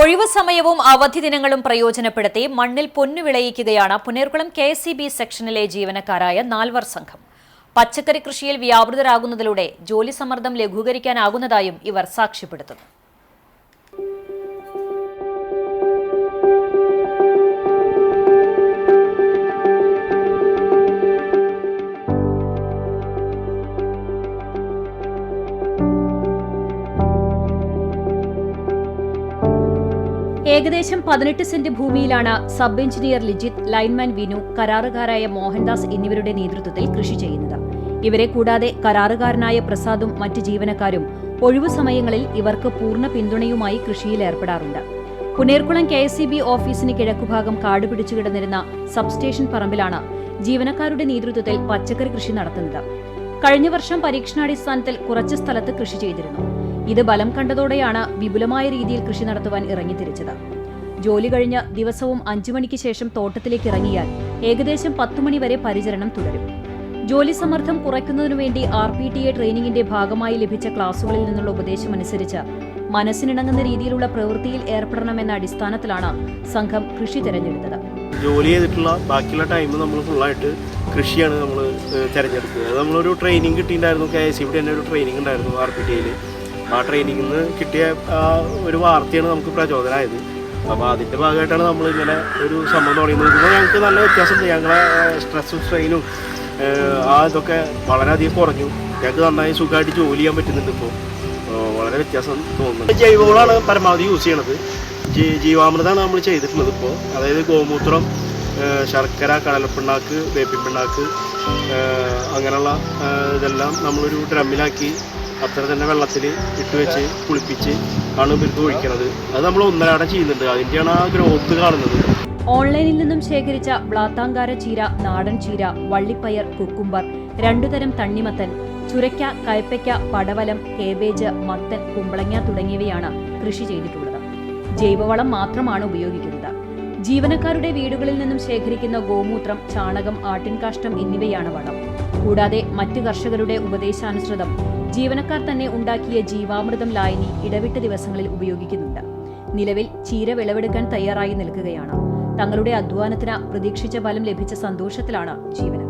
ഒഴിവു സമയവും അവധി ദിനങ്ങളും പ്രയോജനപ്പെടുത്തി മണ്ണിൽ പൊന്നു വിളയിക്കുകയാണ് പുനേർകുളം കെ എസ് ബി സെക്ഷനിലെ ജീവനക്കാരായ നാൽവർ സംഘം. പച്ചക്കറി കൃഷിയിൽ വ്യാപൃതരാകുന്നതിലൂടെ ജോലി സമ്മർദ്ദം ലഘൂകരിക്കാനാകുന്നതായും ഇവർ സാക്ഷ്യപ്പെടുത്തുന്നു. ഏകദേശം പതിനെട്ട് cent ഭൂമിയിലാണ് sub engineer Lijith lineman Vinu കരാറുകാരായ Mohandas എന്നിവരുടെ നേതൃത്വത്തിൽ കൃഷി ചെയ്യുന്നത്. ഇവരെ കൂടാതെ കരാറുകാരനായ പ്രസാദും മറ്റ് ജീവനക്കാരും ഒഴിവു സമയങ്ങളിൽ ഇവർക്ക് പൂർണ പിന്തുണയുമായി കൃഷിയിൽ ഏർപ്പെടാറുണ്ട്. Punerkulam K S C B ഓഫീസിന് കിഴക്കുഭാഗം കാട് കിടന്നിരുന്ന സബ്സ്റ്റേഷൻ പറമ്പിലാണ് ജീവനക്കാരുടെ നേതൃത്വത്തിൽ പച്ചക്കറി കൃഷി നടത്തുന്നത്. കഴിഞ്ഞ വർഷം പരീക്ഷണാടിസ്ഥാനത്തിൽ കുറച്ച് സ്ഥലത്ത് കൃഷി ചെയ്തിരുന്നു. ഇത് ബലം കണ്ടതോടെയാണ് വിപുലമായ രീതിയിൽ കൃഷി നടത്തുവാൻ ഇറങ്ങിത്തിരിച്ചത്. ജോലി കഴിഞ്ഞ് ദിവസവും അഞ്ചു മണിക്ക് ശേഷം തോട്ടത്തിലേക്ക് ഇറങ്ങിയാൽ ഏകദേശം പത്തു മണി വരെ പരിചരണം തുടരും. ജോലി സമ്മർദ്ദം കുറയ്ക്കുന്നതിനു വേണ്ടി ആർ പി ടി എ ട്രെയിനിങ്ങിന്റെ ഭാഗമായി ലഭിച്ച ക്ലാസുകളിൽ നിന്നുള്ള ഉപദേശം ഉപദേശമനുസരിച്ച് മനസ്സിനിണങ്ങുന്ന രീതിയിലുള്ള പ്രവൃത്തിയിൽ ഏർപ്പെടണമെന്ന അടിസ്ഥാനത്തിലാണ് സംഘം കൃഷി തിരഞ്ഞെടുത്തത്. ജോലി ചെയ്തിട്ടുള്ള ബാക്കിയുള്ള ടൈം നമ്മൾ ഫുള്ളായിട്ട് കൃഷിയാണ് നമ്മൾ തിരഞ്ഞെടുത്തത്. നമ്മളൊരു ട്രെയിനിങ് കിട്ടിയിട്ടുണ്ടായിരുന്നു കെ എസ് ഇവിടെ തന്നെ ഒരു ട്രെയിനിങ് ഉണ്ടായിരുന്നു ആർ പി ടിയിൽ ആ ട്രെയിനിങ്ങിൽ നിന്ന് കിട്ടിയ ആ ഒരു വാർത്തയാണ് നമുക്ക് പ്രചോദനമായത് അപ്പോൾ അതിന്റെ ഭാഗമായിട്ടാണ് നമ്മൾ ഇങ്ങനെ ഒരു സംഭവം തുടങ്ങുന്നത് ഇപ്പോൾ ഞങ്ങൾക്ക് നല്ല വ്യത്യാസമുണ്ട്. ഞങ്ങളെ സ്ട്രെസ്സും സ്ട്രെയിനും ആ ഇതൊക്കെ വളരെയധികം കുറഞ്ഞു. ഞങ്ങൾക്ക് നന്നായി സുഖമായിട്ട് ജോലി ചെയ്യാൻ പറ്റുന്നുണ്ട് ഇപ്പോൾ വളരെ വ്യത്യാസം തോന്നുന്നു ജൈവവളമാണ് പരമാവധി യൂസ് ചെയ്യണത്. ജീ- ജീവാമൃതമാണ് നമ്മൾ ചെയ്തിട്ടുള്ളത് ഇപ്പോൾ അതായത് ഗോമൂത്രം ശർക്കര കടലപ്പിണ്ണാക്ക് വേപ്പിൻ പിണ്ണാക്ക് അങ്ങനെയുള്ള ഇതെല്ലാം നമ്മളൊരു ഡ്രമ്മിലാക്കി അത്ര തന്നെ വെള്ളത്തിൽ ഇട്ട് വെച്ച് കുളിപ്പിച്ച് ആണ് ഇവർക്ക് അത് നമ്മൾ ഒന്നരാടം ചെയ്യുന്നുണ്ട്. അതിന്റെയാണ് ആ ഗ്രോത്ത് കാണുന്നത്. ഓൺലൈനിൽ നിന്നും ശേഖരിച്ച ബ്ലാത്താങ്കാര ചീര നാടൻ ചീര വള്ളിപ്പയർ കുക്കുംബർ രണ്ടുതരം തണ്ണിമത്തൻ ചുരയ്ക്ക കയ്പയ്ക്ക പടവലം കേബേജ് മത്തൻ കുമ്പളങ്ങ തുടങ്ങിയവയാണ് കൃഷി ചെയ്തിട്ടുള്ളത്. ജൈവവളം മാത്രമാണ് ഉപയോഗിക്കുന്നത്. ജീവനക്കാരുടെ വീടുകളിൽ നിന്നും ശേഖരിക്കുന്ന ഗോമൂത്രം ചാണകം ആട്ടിൻകാഷ്ടം എന്നിവയാണ് വളം. കൂടാതെ മറ്റ് കർഷകരുടെ ഉപദേശാനുസൃതം ജീവനക്കാർ തന്നെ ഉണ്ടാക്കിയ ജീവാമൃതം ലായനി ഇടവിട്ട ദിവസങ്ങളിൽ ഉപയോഗിക്കുന്നുണ്ട്. നിലവിൽ ചീര വിളവെടുക്കാൻ തയ്യാറായി നിൽക്കുകയാണ്. തങ്ങളുടെ അധ്വാനത്തിന് പ്രതീക്ഷിച്ച ഫലം ലഭിച്ച സന്തോഷത്തിലാണ് ജീവൻ